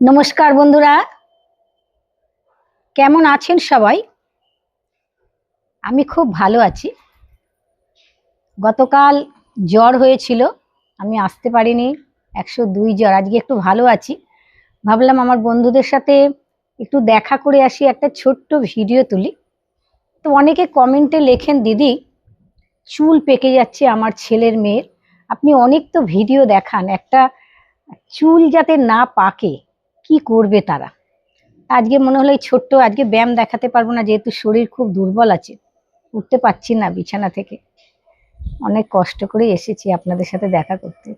নমস্কার বন্ধুরা। কেমন আছেন সবাই? আমি খুব ভালো আছি। গতকাল জ্বর হয়েছিল, আমি আসতে পারিনি, একশো দুই জ্বর। আজকে একটু ভালো আছি। ভাবলাম আমার বন্ধুদের সাথে একটু দেখা করে আসি, একটা ছোট্ট ভিডিও তুলি। তো অনেকে কমেন্টে লেখেন, দিদি, চুল পেকে যাচ্ছে আমার ছেলের মেয়ের। আপনি অনেক তো ভিডিও দেখান, একটা চুল যাতে না পাকে। কি করবে তারা? আজকে মনে হলো এই ছোট্ট আজকে ব্যায়াম দেখাতে পারব না, যেহেতু শরীর খুব দুর্বল আছে, উঠতে পারছি না বিছানা থেকে। অনেক কষ্ট করে এসেছি আপনাদের সাথে দেখা করতে।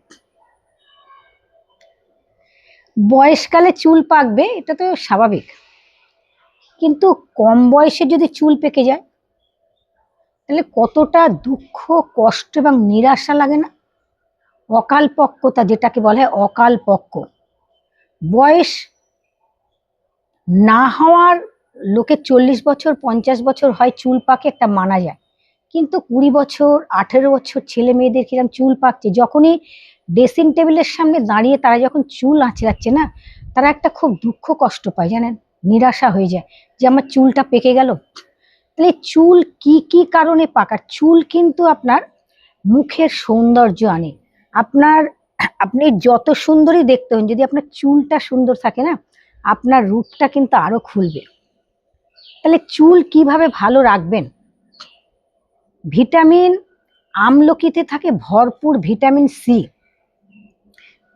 বয়সকালে চুল পাকবে, এটা তো স্বাভাবিক। কিন্তু কম বয়সে যদি চুল পেকে যায়, তাহলে কতটা দুঃখ, কষ্ট এবং নিরাশা লাগে না? অকাল পক্কতা যেটাকে বলা হয় অকাল পক্ক বয়স না হওয়ার লোকে চল্লিশ বছর, পঞ্চাশ বছর হয় চুল পাকে একটা মানা যায়। কিন্তু কুড়ি বছর, আঠেরো বছর ছেলে মেয়েদের কিরম চুল পাকছে, যখনই ড্রেসিং টেবিলের সামনে দাঁড়িয়ে তারা যখন চুল আঁচড়াচ্ছে না, তারা একটা খুব দুঃখ কষ্ট পায়, জানেন? নিরাশা হয়ে যায় যে আমার চুলটা পেকে গেল। তাহলে চুল কি কি কারণে পাকার চুল কিন্তু আপনার মুখের সৌন্দর্য আনে। আপনার আপনি যত সুন্দরই দেখতে হন, যদি আপনার চুলটা সুন্দর থাকে না, আপনার রূপটা কিন্তু আরও খুলবে। তাহলে চুল কীভাবে ভালো রাখবেন? ভিটামিন আমলকিতে থাকে ভরপুর ভিটামিন সি।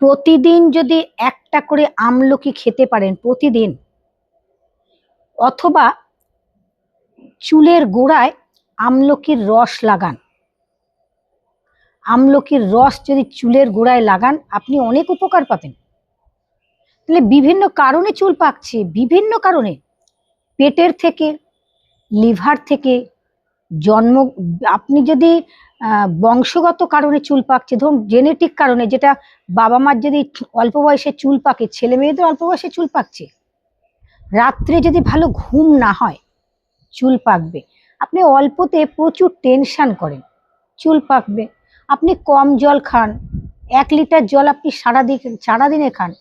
প্রতিদিন যদি একটা করে আমলকি খেতে পারেন, প্রতিদিন, অথবা চুলের গোড়ায় আমলকির রস লাগান। আমলকির রস যদি চুলের গোড়ায় লাগান, আপনি অনেক উপকার পাবেন। তাহলে বিভিন্ন কারণে চুল পাকছে, বিভিন্ন কারণে। পেটের থেকে, লিভার থেকে, জন্ম, আপনি যদি বংশগত কারণে চুল পাকছে, ধরুন জেনেটিক কারণে, যেটা বাবা মার যদি অল্প বয়সে চুল পাকে, ছেলে মেয়েদের অল্প বয়সে চুল পাকছে। রাত্রে যদি ভালো ঘুম না হয়, চুল পাকবে। আপনি অল্পতে প্রচুর টেনশান করেন, চুল পাকবে। আপনি কম জল খান। এক লিটার জল আপনি সারাদিন, সারাদিনে খান।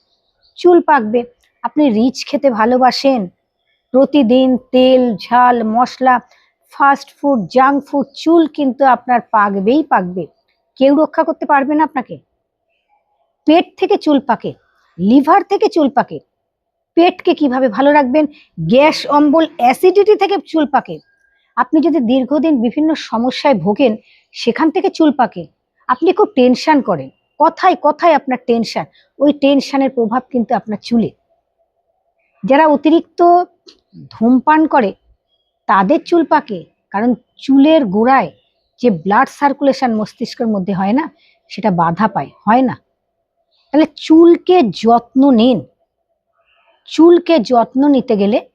চুল পাকবে। আপনি রিচ খেতে ভালোবাসেন। প্রতিদিন তেল, ঝাল, মশলা ফাস্ট ফুড জাঙ্ক ফুড চুল কিন্তু আপনার পাকবেই পাকবে। কেউ রক্ষা করতে পারবে না আপনাকে। পেট থেকে চুল পাকে। লিভার থেকে চুল পাকে। পেটকে কীভাবে ভালো রাখবেন? গ্যাস, অম্বল অ্যাসিডিটি থেকে চুল পাকে। আপনি যদি দীর্ঘদিন বিভিন্ন সমস্যায় ভোগেন, সেখান থেকে চুল পাকে। আপনি খুব টেনশান করেন। কথায় কথায় আপনার টেনশান ওই টেনশানের প্রভাব কিন্তু আপনার চুলে। যারা অতিরিক্ত ধূমপান করে, তাদের চুল পাকে। কারণ চুলের গোড়ায় যে ব্লাড সার্কুলেশন মস্তিষ্কের মধ্যে হয় না, সেটা বাধা পায়। হয় না। তাহলে চুলকে যত্ন নিন। চুলকে যত্ন নিতে গেলে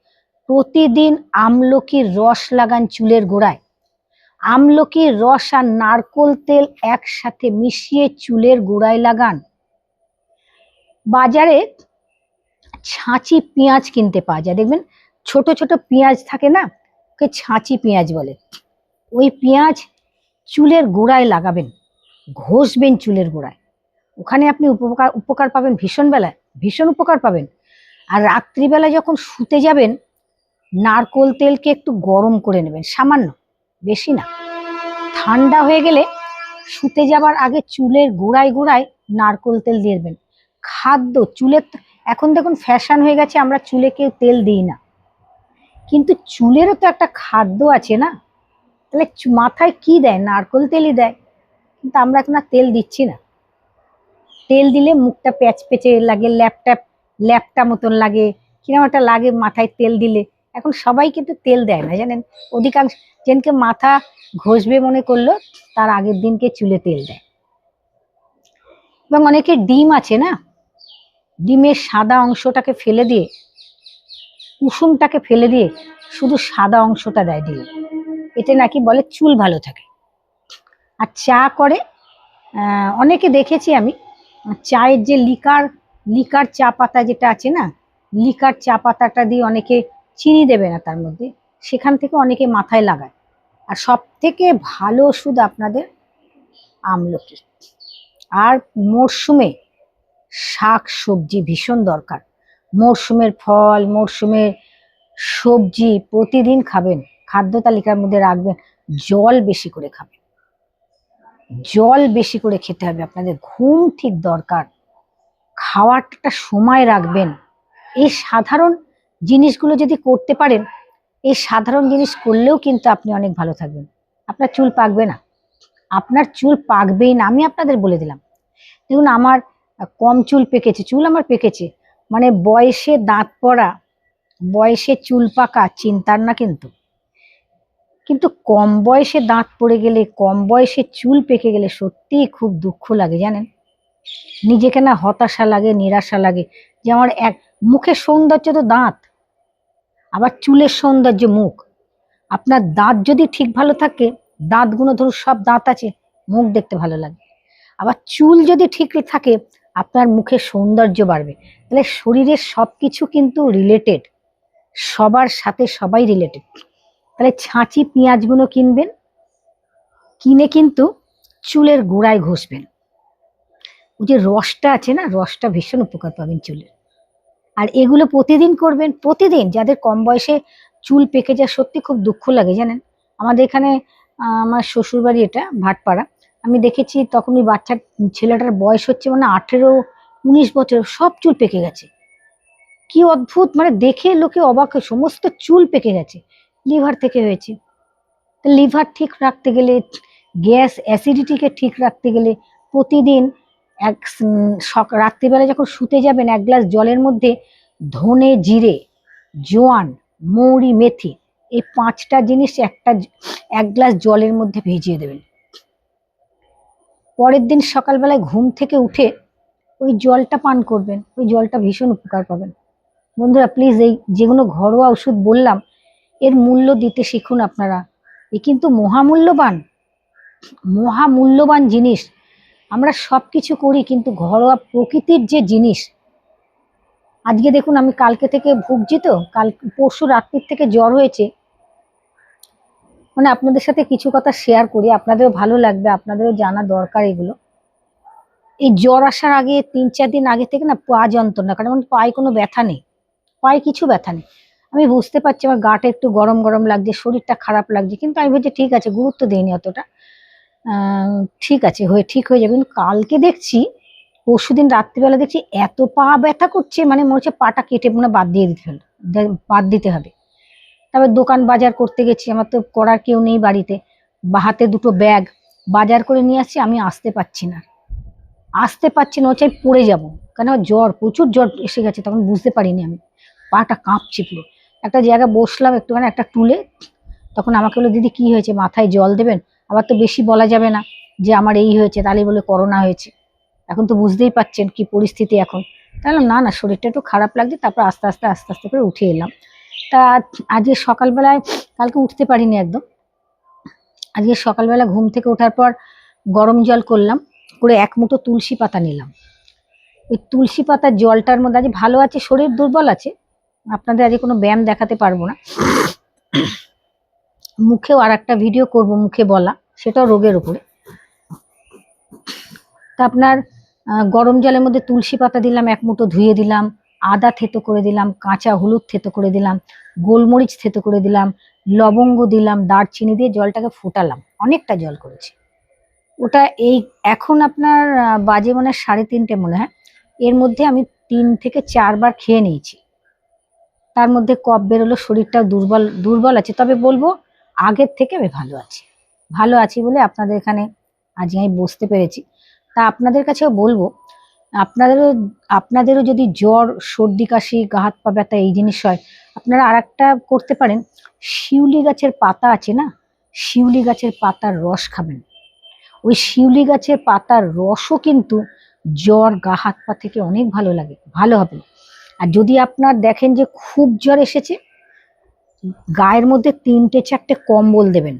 প্রতিদিন আমলকির রস লাগান চুলের গোড়ায়। আমলকির রস আর নারকোল তেল একসাথে মিশিয়ে চুলের গোড়ায় লাগান। বাজারে ছাঁচি পেঁয়াজ কিনতে পাওয়া যায়। দেখবেন ছোট ছোট পেঁয়াজ থাকে না, ওকে ছাঁচি পেঁয়াজ বলে। ওই পেঁয়াজ চুলের গোড়ায় লাগাবেন, ঘষবেন চুলের গোড়ায়। ওখানে আপনি উপকার উপকার পাবেন ভীষণ বেলায়, ভীষণ উপকার পাবেন। আর রাত্রিবেলা যখন শুতে যাবেন নারকোল তেলকে একটু গরম করে নেবেন, সামান্য, বেশি না। ঠান্ডা হয়ে গেলে শুতে যাবার আগে চুলের গোড়ায় গোড়ায় নারকোল তেল দিয়ে দেবেন। খাদ্য চুলের এখন দেখুন ফ্যাশন হয়ে গেছে, আমরা চুলে কেউ তেল দিই না। কিন্তু চুলেরও তো একটা খাদ্য আছে না? তাহলে মাথায় কি দেয়? নারকোল তেলই দেয়। কিন্তু আমরা এখন তেল দিচ্ছি না। তেল দিলে মুখটা প্যাচ পেচে লাগে ল্যাপটপ ল্যাপটা মতন লাগে। কীরকম একটা লাগে মাথায় তেল দিলে। এখন সবাই কিন্তু তেল দেয় না, জানেন? অধিকাংশ যেনকে মাথা ঘষবে মনে করল, তার আগের দিনকে চুলে তেল দেয়। এবং অনেকে ডিম আছে না, ডিমের সাদা অংশটাকে ফেলে দিয়ে কুসুমটাকে ফেলে দিয়ে শুধু সাদা অংশটা দেয় ডিম। এতে নাকি বলে চুল ভালো থাকে। আর চা করে অনেকে দেখেছি আমি, চায়ের যে লিকার লিকার চা পাতা যেটা আছে না, লিকার চা পাতাটা দিয়ে অনেকে চিনি দেবে না তার মধ্যে, সেখান থেকে অনেকে মাথায় লাগায়। আর সব থেকে ভালো ওষুধ আপনাদের আমলকি। আর মরশুমে শাক সবজি ভীষণ দরকার। মরশুমের ফল মরশুমের সবজি প্রতিদিন খাবেন, খাদ্য তালিকার মধ্যে রাখবেন, জল বেশি করে খাবেন। জল বেশি করে খেতে হবে, আপনাদের ঘুম ঠিক দরকার। খাওয়ারটা সময় রাখবেন। এই সাধারণ জিনিসগুলো যদি করতে পারেন, এই সাধারণ জিনিস করলেও কিন্তু আপনি অনেক ভালো থাকবেন। আপনার চুল পাকবে না। আপনার চুল পাকবেই না, আমি আপনাদের বলে দিলাম। দেখুন, আমার কম চুল পেকেছে, চুল আমার পেকেছে। মানে বয়সে দাঁত পড়া, বয়সে চুল পাকা, চিন্তার না কিন্তু। কিন্তু কম বয়সে দাঁত পড়ে গেলে, কম বয়সে চুল পেকে গেলে সত্যিই খুব দুঃখ লাগে, জানেন? নিজেকে না হতাশা লাগে, নিরাশা লাগে যে আমার এক মুখের সৌন্দর্য তো দাঁত। আবার চুলের সৌন্দর্য মুখ। আপনার দাঁত যদি ঠিক ভালো থাকে দাঁতগুলো ধরুন সব দাঁত আছে, মুখ দেখতে ভালো লাগে। আবার চুল যদি ঠিক থাকে, আপনার মুখের সৌন্দর্য বাড়বে। তাহলে শরীরের সব কিছু কিন্তু রিলেটেড সবার সাথে সবাই রিলেটেড তাহলে ছাঁচি পেঁয়াজগুলো কিনবেন, কিনে কিন্তু চুলের গোড়ায় ঘষবেন। ওই যে রসটা আছে না, রসটা ভীষণ উপকার পাবেন চুলের। আর এগুলো প্রতিদিন করবেন, প্রতিদিন। যাদের কম বয়সে চুল পেকে যায়, সত্যি খুব দুঃখ লাগে, জানেন? আমাদের এখানে আমার শ্বশুরবাড়ি এটা, ভাটপাড়া। আমি দেখেছি তখন ওই বাচ্চা ছেলেটার বয়স হচ্ছে মানে আঠেরো, উনিশ বছর, সব চুল পেকে গেছে। কি অদ্ভুত! মানে দেখে লোকে অবাক সমস্ত চুল পেকে গেছে, লিভার থেকে হয়েছে। লিভার ঠিক রাখতে গেলে, গ্যাস অ্যাসিডিটিকে ঠিক রাখতে গেলে প্রতিদিন এক সক- রাত্রিবেলা যখন শুতে যাবেন, এক গ্লাস জলের মধ্যে ধনে জিরে, জোয়ান, মৌরি, মেথি, এই পাঁচটা জিনিস একটা এক গ্লাস জলের মধ্যে ভিজিয়ে দেবেন। পরের দিন সকালবেলায় ঘুম থেকে উঠে ওই জলটা পান করবেন, ওই জলটা ভীষণ উপকার পাবেন। বন্ধুরা প্লিজ এই যেগুলো ঘরোয়া ওষুধ বললাম, এর মূল্য দিতে শিখুন আপনারা। এ কিন্তু মহামূল্যবান মহামূল্যবান জিনিস। আমরা সব কিছু করি, কিন্তু ঘরোয়া প্রকৃতির যে জিনিস, আজকে দেখুন আমি কালকে থেকে ভুগছি তো, কাল, পরশু রাত্রির থেকে জ্বর হয়েছে। মানে আপনাদের সাথে কিছু কথা শেয়ার করি, আপনাদেরও ভালো লাগবে, আপনাদেরও জানা দরকার এগুলো। এই জ্বর আসার আগে তিন চার দিন আগে থেকে না পা যন্ত্রণা, কারণ পায়ে কোনো ব্যথা নেই, পায়ে কিছু ব্যথা নেই। আমি বুঝতে পারছি আমার গাটা একটু গরম গরম লাগছে, শরীরটা খারাপ লাগছে, কিন্তু আমি বলছি ঠিক আছে, গুরুত্ব দিইনি অতটা। ঠিক আছে, হয়ে, ঠিক হয়ে যাবে। কিন্তু কালকে দেখছি পরশু দিন রাত্রিবেলা দেখছি এত পা ব্যথা করছে মানে মনে হচ্ছে পাটা কেটে মনে বাদ দিয়ে দিতে হলো বাদ দিতে হবে। তারপর দোকান বাজার করতে গেছি, আমার তো করার কেউ নেই বাড়িতে। হাতে দুটো ব্যাগ। বাজার করে নিয়ে আসছি, আমি আসতে পারছি না। আসতে পারছি না, হচ্ছে পড়ে যাব। কেন জ্বর, প্রচুর জ্বর এসে গেছে, তখন বুঝতে পারিনি আমি। পাটা কাঁপছে পুরো। একটা জায়গায় বসলাম একটুখানি, একটা টুলে। তখন আমাকে বলল, দিদি, কি হয়েছে? মাথায় জল দেবেন? আবার তো বেশি বলা যাবে না যে আমার এই হয়েছে তাহলে বলে করোনা হয়েছে। এখন তো বুঝতেই পাচ্ছেন কি পরিস্থিতি এখন। তাহলে না না, শরীরটা একটু খারাপ লাগছে, তারপর আস্তে আস্তে আস্তে আস্তে করে উঠে এলাম। তা আজকে সকালবেলায়, কালকে উঠতে পারিনি একদম। আজকে সকালবেলা ঘুম থেকে ওঠার পর গরম জল করলাম, করে এক মুঠো তুলসী পাতা নিলাম। ওই তুলসী পাতার জলটার মধ্যে আজ ভালো আছে, শরীর দুর্বল আছে। আপনাদের আজকে কোনো ব্যায়াম দেখাতে পারব না। মুখেও আর একটা ভিডিও করব, মুখে বলা, সেটাও রোগের উপরে। তা আপনার গরম জলের মধ্যে তুলসী পাতা দিলাম, এক মুঠো ধুয়ে দিলাম, আদা থেতো করে দিলাম, কাঁচা হলুদ থেতো করে দিলাম, গোলমরিচ থেতো করে দিলাম, লবঙ্গ দিলাম, দারচিনি দিয়ে জলটাকে ফোটালাম। অনেকটা জল করেছি। ওটা এই, এখন আপনার বাজে মনে সাড়ে তিনটে মনে হয়। এর মধ্যে আমি তিন থেকে চারবার খেয়ে নিয়েছি। তার মধ্যে কফ বেরোলো, শরীরটাও দুর্বল দুর্বল আছে। তবে বলব আগের থেকে আমি ভালো আছি। ভালো আছি বলে আপনাদের এখানে আজকে আমি বসতে পেরেছি। তা আপনাদের কাছেও বলব, আপনাদেরও আপনাদেরও যদি জ্বর, সর্দি, কাশি, গা হাত পা ব্যথা এই জিনিস হয়, আপনারা আর করতে পারেন। শিউলি গাছের পাতা আছে না? শিউলি গাছের পাতার রস খাবেন। ওই শিউলি গাছের পাতার রসও কিন্তু জ্বর, গা হাত পা থেকে অনেক ভালো লাগে, ভালো হবে। আর যদি আপনার দেখেন যে খুব জ্বর এসেছে গায়ের মধ্যে তিনটে চারটে কম্বল দেবেন।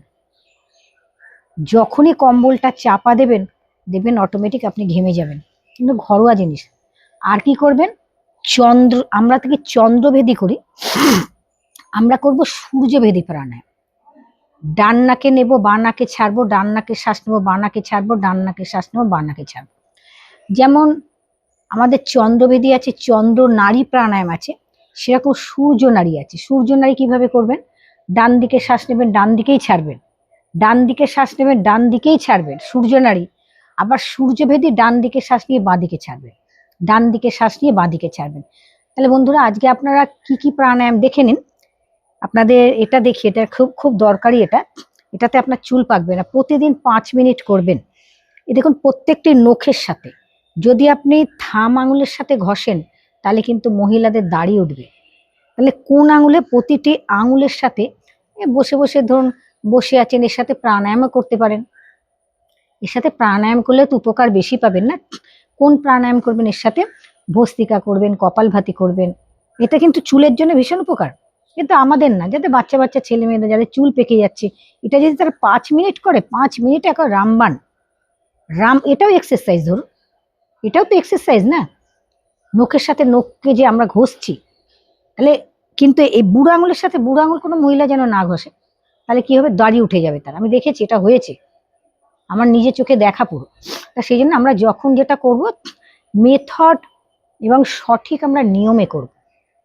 যখনই কম্বলটা চাপা দেবেন দেবেন অটোমেটিক আপনি ঘেমে যাবেন। কিন্তু ঘরোয়া জিনিস। আর কি করবেন? চন্দ্র, আমরা থেকে চন্দ্রভেদি করি। আমরা করব সূর্যভেদি প্রাণায়াম। ডান নাকে নেব, বা নাকে ছাড়বো, ডান নাকে শ্বাস নেব, বা নাকে ছাড়বো, ডান নাকে শ্বাস নেব, বা নাকে ছাড়বো। যেমন আমাদের চন্দ্রবেদী আছে চন্দ্র নারী প্রাণায়াম আছে সেরকম সূর্য নারী আছে। সূর্য নারী কীভাবে করবেন? ডান দিকে শ্বাস নেবেন, ডান দিকেই ছাড়বেন। ডান দিকে শ্বাস নেবেন, ডান দিকেই ছাড়বেন। সূর্য নারী। আবার সূর্যভেদী ডান দিকে শ্বাস নিয়ে বাঁ দিকে ছাড়বেন। ডান দিকে শ্বাস নিয়ে বাঁ দিকে ছাড়বেন। তাহলে বন্ধুরা, আজকে আপনারা কি কি প্রাণায়াম দেখে নিন। আপনাদের এটা দেখি, এটা খুব খুব দরকারি এটা। এটাতে আপনার চুল পাকবে না। প্রতিদিন পাঁচ মিনিট করবেন। এ দেখুন, প্রত্যেকটি নখের সাথে। যদি আপনি থাম আঙুলের সাথে ঘষেন তাহলে কিন্তু মহিলাদের দাড়ি উঠবে। তাহলে কোন আঙুলে, প্রতিটি আঙুলের সাথে বসে বসে ধরুন, বসে আছেন, এর সাথে প্রাণায়ামও করতে পারেন। এর সাথে প্রাণায়াম করলে তো উপকার বেশি পাবেন না। কোন প্রাণায়াম করবেন? এর সাথে ভস্তিকা করবেন, কপালভাতি করবেন। এটা কিন্তু চুলের জন্য ভীষণ উপকার। কিন্তু আমাদের না যাতে বাচ্চা বাচ্চা, ছেলে মেয়েদের, যাদের চুল পেকে যাচ্ছে, এটা যদি তারা পাঁচ মিনিট করে, পাঁচ মিনিট এখন রামবান। রাম, এটাও এক্সারসাইজ ধরুন। এটাও তো এক্সারসাইজ না? নখের সাথে নখকে যে আমরা ঘষছি, তাহলে কিন্তু এই বুড়ো আঙুলের সাথে বুড়ো আঙুল কোনো মহিলা যেন না ঘষে, তাহলে কি হবে? দাড়ি উঠে যাবে তার। আমি দেখেছি, এটা হয়েছে। আমার নিজের চোখে দেখা পুরো। তা সেই জন্য আমরা যখন যেটা করব, মেথড এবং সঠিক আমরা নিয়মে করব।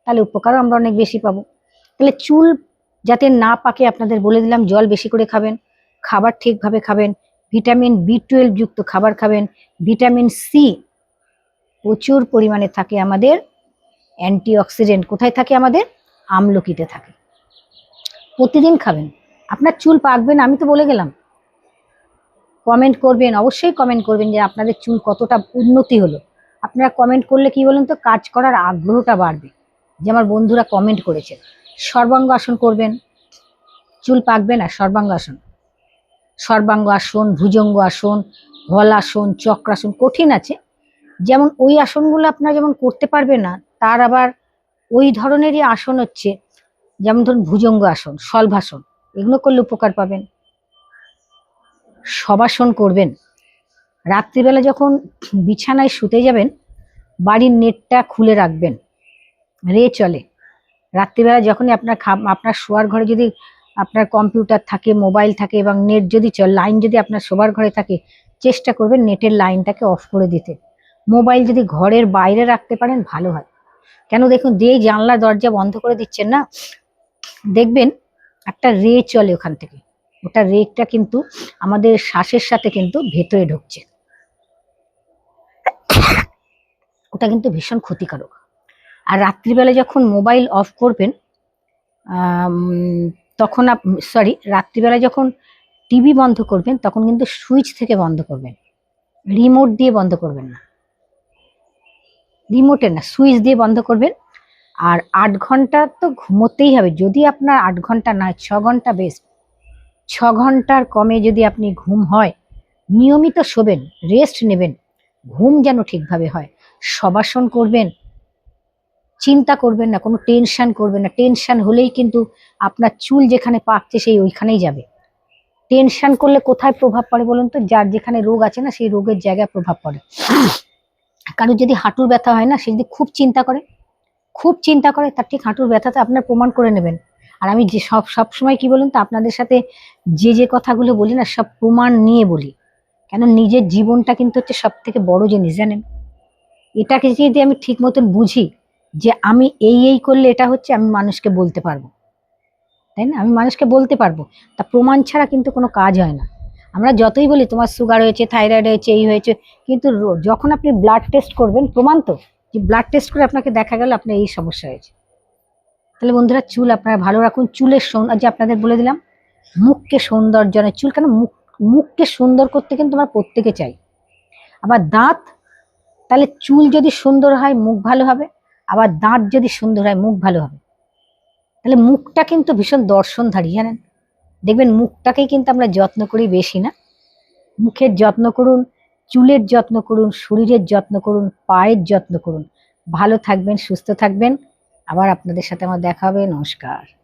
তাহলে উপকারও আমরা অনেক বেশি পাবো। তাহলে চুল যাতে না পাকে, আপনাদের বলে দিলাম, জল বেশি করে খাবেন, খাবার ঠিকভাবে খাবেন, ভিটামিন বি টুয়েলভ যুক্ত খাবার খাবেন, ভিটামিন সি প্রচুর পরিমাণে থাকে আমাদের অ্যান্টিঅক্সিডেন্ট। কোথায় থাকে আমাদের? আমলকিতে থাকে। প্রতিদিন খাবেন। আপনার চুল পাকবে না আমি তো বলে গেলাম। কমেন্ট করবেন, অবশ্যই কমেন্ট করবেন যে আপনাদের চুল কতটা উন্নতি হলো। আপনারা কমেন্ট করলে কি বলুন তো, কাজ করার আগ্রহটা বাড়বে। যে আমার বন্ধুরা কমেন্ট করেছে। সর্বাঙ্গ আসন করবেন। চুল পাকবে না সর্বাঙ্গ আসন। সর্বাঙ্গ আসন, ভুজঙ্গ আসন হলাসন চক্রাসন কঠিন আছে। যেমন ওই আসনগুলো আপনারা যেমন করতে পারবে না, তার আবার ওই ধরনেরই আসন হচ্ছে, যেমন ধরুন ভুজঙ্গ আসন সলভাসন এগুলো করলে উপকার পাবেন। সবাসন করবেন। রাত্রিবেলা যখন বিছানায় শুতে যাবেন, বাড়ির নেটটা খুলে রাখবেন, রে চলে। রাত্রিবেলা যখনই আপনার আপনার শোয়ার ঘরে যদি আপনার কম্পিউটার থাকে, মোবাইল থাকে এবং নেট যদি চল লাইন যদি আপনার শোবার ঘরে থাকে, চেষ্টা করবেন নেটের লাইনটাকে অফ করে দিতে। মোবাইল যদি ঘরের বাইরে রাখতে পারেন, ভালো হয়। কেন দেখুন, যে জানলা দরজা বন্ধ করে দিচ্ছেন না, দেখবেন একটা রে চলে ওখান থেকে। ওটা রেটা কিন্তু আমাদের শ্বাসের সাথে কিন্তু ভেতরে ঢুকছে। ওটা কিন্তু ভীষণ ক্ষতিকারক। আর রাত্রিবেলা যখন মোবাইল অফ করবেন তখন সরি, রাত্রিবেলা যখন টিভি বন্ধ করবেন, তখন কিন্তু সুইচ থেকে বন্ধ করবেন। রিমোট দিয়ে বন্ধ করবেন না। রিমোটের না সুইচ দিয়ে বন্ধ করবেন। আর আট ঘণ্টা তো ঘুমোতেই হবে। যদি আপনার আট ঘণ্টা নয়, ছ ঘণ্টা বেস্ট ছ ঘণ্টার কমে যদি আপনি ঘুম হয়, নিয়মিত শোবেন রেস্ট নেবেন। ঘুম যেন ঠিকভাবে হয়। সবাসন করবেন, চিন্তা করবেন না, কোনো টেনশন করবেন না। টেনশন হলেই কিন্তু আপনার চুল যেখানে পাকছে সেই ওইখানেই যাবে। টেনশান করলে কোথায় প্রভাব পড়ে বলুন তো? যার যেখানে রোগ আছে না, সেই রোগের জায়গায় প্রভাব পড়ে। কারোর যদি হাঁটুর ব্যথা হয় না, সে যদি খুব চিন্তা করে, খুব চিন্তা করে, তার ঠিক হাঁটুর ব্যথাতে আপনার প্রমাণ করে নেবেন। আর আমি যে সব সব সময় কি বলুন তো, আপনাদের সাথে যে যে কথাগুলো বলি না, সব প্রমাণ নিয়ে বলি। কেন নিজের জীবনটা কিন্তু হচ্ছে সব থেকে বড় জিনিস, জানেন? এটাকে যদি আমি ঠিক মতন বুঝি যে আমি এই এই করলে এটা হচ্ছে, আমি মানুষকে বলতে পারব। তাই না? আমি মানুষকে বলতে পারব। তা প্রমাণ ছাড়া কিন্তু কোনো কাজ হয় না। আমরা যতই বলি তোমার সুগার হয়েছে থাইরয়েড হয়েছে, এই হয়েছে, কিন্তু যখন আপনি ব্লাড টেস্ট করবেন, প্রমাণ তো যে ব্লাড টেস্ট করে আপনাকে দেখা গেল আপনার এই সমস্যা হয়েছে। তাহলে বন্ধুরা চুল আপনারা ভালো রাখুন। চুলের সৌন্দর্য আপনাদের বলে দিলাম, মুখকে সৌন্দর্যনে চুল কেন? মুখ, মুখকে সুন্দর করতে কিন্তু আমরা প্রত্যেকে চাই। আবার দাঁত, তাহলে চুল যদি সুন্দর হয়, মুখ ভালো হবে। আবার দাঁত যদি সুন্দর হয়, মুখ ভালো হবে। তাহলে মুখটা কিন্তু ভীষণ দর্শনধারী, জানেন? দেখবেন মুখটাকে কিন্তু আমরা যত্ন করি বেশি না। মুখের যত্ন করুন, চুলের যত্ন করুন, শরীরের যত্ন করুন, পায়ের যত্ন করুন। ভালো থাকবেন, সুস্থ থাকবেন। আবার আপনাদের সাথে আমার দেখা হবে। নমস্কার।